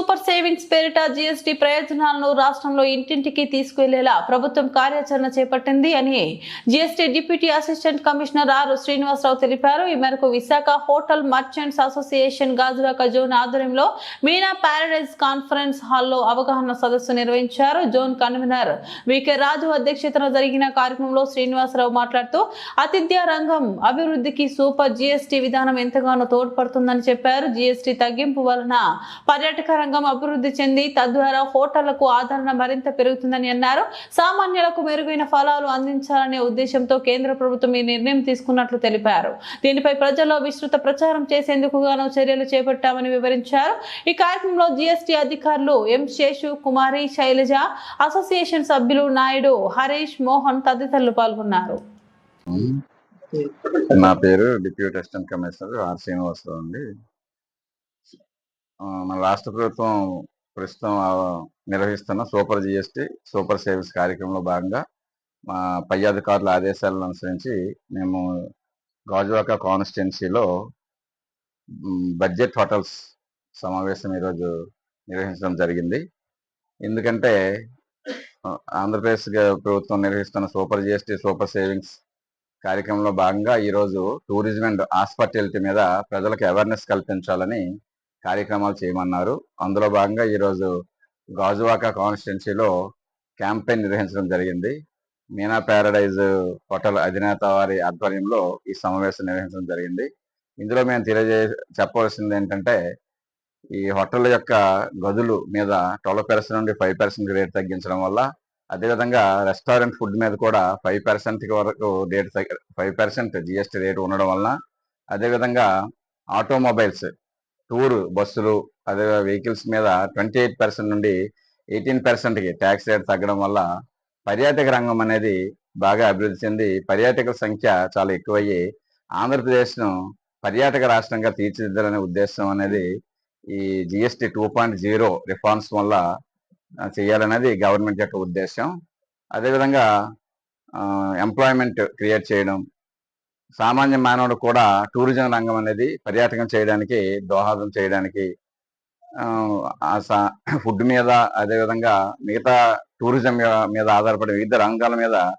Super savings పేరిట GST ప్రయోజనాలను రాష్ట్రంలో ఇంటింటికి తీసుకువెళ్ళేలా ప్రభుత్వం కార్యాచరణ చేపట్టింది అని GST deputy assistant commissioner R Srinivasarao తెలిపారు. ఈ మేరకు Visakha hotel merchants association Gajuwaka zone ఆధ్వర్యంలో మీనా ప్యారడైజ్ కాన్ఫరెన్స్ హాల్లో అవగాహన సదస్సు నిర్వహించారు. జోన్ కన్వీనర్ వికే రాజు అధ్యక్షతన జరిగిన కార్యక్రమంలో శ్రీనివాసరావు మాట్లాడుతూ ఆతిథ్య రంగం అభివృద్ధికి సూపర్ జిఎస్టీ విధానం ఎంతగానో తోడ్పడుతుందని చెప్పారు. జిఎస్టీ తగ్గింపు వలన పర్యాటక రంగం అభివృద్ధి చెంది తద్వారా హోటళ్ళకు ఆదరణ మరింత పెరుగుతుందని అన్నారు. సామాన్యులకు మెరుగైన ఫలాలు అందించాలనే ఉద్దేశంతో కేంద్ర ప్రభుత్వం ఈ నిర్ణయం తీసుకున్నట్లు తెలిపారు. దీనిపై ప్రజల్లో విస్తృత ప్రచారం చేసేందుకు గాను చర్యలు చేపట్టామని వివరించారు. ఈ కార్యక్రమంలో జిఎస్టీ అధికారులు ఎం శేషు కుమారి శైలజ అసోసియేషన్ సభ్యులు నాయుడు హరీష్ మోహన్ తదితరులు పాల్గొన్నారు. నా పేరు deputy assistant commissioner R Srinivasarao అండి. మన రాష్ట్ర ప్రభుత్వం ప్రస్తుతం నిర్వహిస్తున్న సూపర్ జిఎస్టి సూపర్ సేవింగ్స్ కార్యక్రమంలో భాగంగా మా పై అధికారుల ఆదేశాలను అనుసరించి మేము గాజువాక కాన్స్టిట్యున్సీలో బడ్జెట్ హోటల్స్ సమావేశం ఈరోజు నిర్వహించడం జరిగింది. ఎందుకంటే ఆంధ్రప్రదేశ్ ప్రభుత్వం నిర్వహిస్తున్న సూపర్ జిఎస్టి సూపర్ సేవింగ్స్ కార్యక్రమంలో భాగంగా ఈరోజు టూరిజం అండ్ హాస్పిటాలిటీ మీద ప్రజలకు అవేర్నెస్ కల్పించాలని కార్యక్రమాలు చేయమన్నారు. అందులో భాగంగా ఈరోజు గాజువాక కాన్స్టిట్యున్సీలో క్యాంపెయిన్ నిర్వహించడం జరిగింది. మీనా ప్యారడైజ్ హోటల్ అధినేత వారి ఆధ్వర్యంలో ఈ సమావేశం నిర్వహించడం జరిగింది. ఇందులో మేము తెలియజే చెప్పవలసింది ఏంటంటే ఈ హోటల్ యొక్క గదులు మీద ట్వెల్వ్ పర్సెంట్ నుండి ఫైవ్ పర్సెంట్ రేట్ తగ్గించడం వల్ల అదేవిధంగా రెస్టారెంట్ ఫుడ్ మీద కూడా ఫైవ్ పర్సెంట్ వరకు rate five percent GST rate ఉండడం వలన అదేవిధంగా ఆటోమొబైల్స్ టూర్ బస్సులు అదే వెహికల్స్ మీద ట్వంటీ ఎయిట్ పర్సెంట్ నుండి ఎయిటీన్ పర్సెంట్కి ట్యాక్స్ రేట్ తగ్గడం వల్ల పర్యాటక రంగం అనేది బాగా అభివృద్ధి చెంది పర్యాటకుల సంఖ్య చాలా ఎక్కువయ్యి ఆంధ్రప్రదేశ్ను పర్యాటక రాష్ట్రంగా తీర్చిదిద్దాలనే ఉద్దేశం అనేది ఈ GST two point zero reforms వల్ల చేయాలనేది గవర్నమెంట్ యొక్క ఉద్దేశం. అదేవిధంగా ఎంప్లాయ్మెంట్ క్రియేట్ చేయడం సామాన్య మానవుడు కూడా టూరిజం రంగం అనేది పర్యాటకం చేయడానికి దోహదం చేయడానికి ఆ, సా- ఫుడ్ మీద అదేవిధంగా మిగతా టూరిజం మీద- ఆధారపడే ఆధారపడి వివిధ రంగాల మీద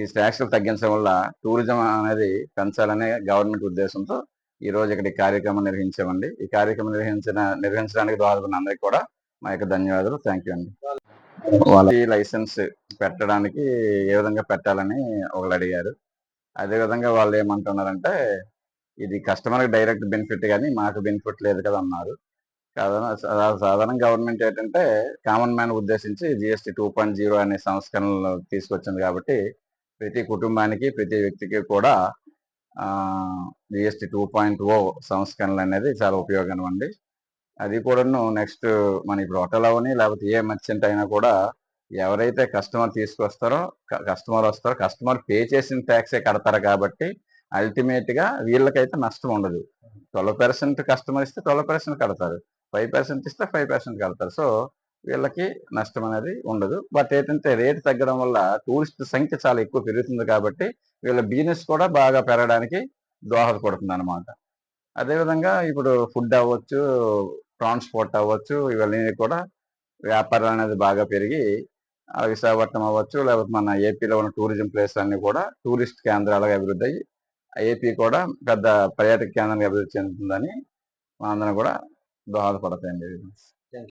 ఈ ట్యాక్స్లు తగ్గించడం వల్ల టూరిజం అనేది పెంచాలనే గవర్నమెంట్ ఉద్దేశంతో ఈ రోజు ఇక్కడ ఈ కార్యక్రమం నిర్వహించామండి. ఈ కార్యక్రమం నిర్వహించిన నిర్వహించడానికి దోహదపడిన అందరికీ కూడా మా యొక్క ధన్యవాదాలు. థ్యాంక్ యూ అండి. వాళ్ళ లైసెన్స్ పెట్టడానికి ఏ విధంగా పెట్టాలని ఒకళ్ళు అడిగారు. అదే విధంగా వాళ్ళు ఏమంటున్నారంటే ఇది కస్టమర్కి డైరెక్ట్ బెనిఫిట్ కానీ మాకు బెనిఫిట్ లేదు కదా అన్నారు. కాదన సాధారణ గవర్నమెంట్ ఏంటంటే కామన్ మ్యాన్ ఉద్దేశించి జిఎస్టీ టూ పాయింట్ జీరో అనే సంస్కరణలు తీసుకొచ్చింది కాబట్టి ప్రతి కుటుంబానికి ప్రతి వ్యక్తికి కూడా జిఎస్టీ టూ పాయింట్ ఓ సంస్కరణలు అనేది చాలా ఉపయోగం అండి. అది కూడాను నెక్స్ట్ మన ఇప్పుడు హోటల్ అవని లేకపోతే ఏ మర్చెంట్ అయినా కూడా ఎవరైతే కస్టమర్ తీసుకొస్తారో కస్టమర్ వస్తారో కస్టమర్ పే చేసిన ట్యాక్సే కడతారు కాబట్టి అల్టిమేట్గా వీళ్ళకైతే నష్టం ఉండదు. ట్వెల్వ్ పర్సెంట్ కస్టమర్ ఇస్తే ట్వెల్వ్ పర్సెంట్ కడతారు. ఫైవ్ పర్సెంట్ ఇస్తే ఫైవ్ పర్సెంట్ కడతారు. సో వీళ్ళకి నష్టం అనేది ఉండదు. బట్ ఏంటంటే రేట్ తగ్గడం వల్ల టూరిస్ట్ సంఖ్య చాలా ఎక్కువ పెరుగుతుంది కాబట్టి వీళ్ళ బిజినెస్ కూడా బాగా పెరగడానికి దోహదపడుతుంది అనమాట అదేవిధంగా ఇప్పుడు ఫుడ్ అవ్వచ్చు ట్రాన్స్పోర్ట్ అవ్వచ్చు ఇవన్నీ కూడా వ్యాపారం అనేది బాగా పెరిగి విశాఖపట్నం అవ్వచ్చు లేకపోతే మన ఏపీలో ఉన్న టూరిజం ప్లేస్ అన్ని కూడా టూరిస్ట్ కేంద్రాలుగా అభివృద్ధి అయ్యి ఏపీ కూడా పెద్ద పర్యాటక కేంద్రంగా అభివృద్ధి చెందుతుందని మనందరం కూడా దోహదపడతాయండి.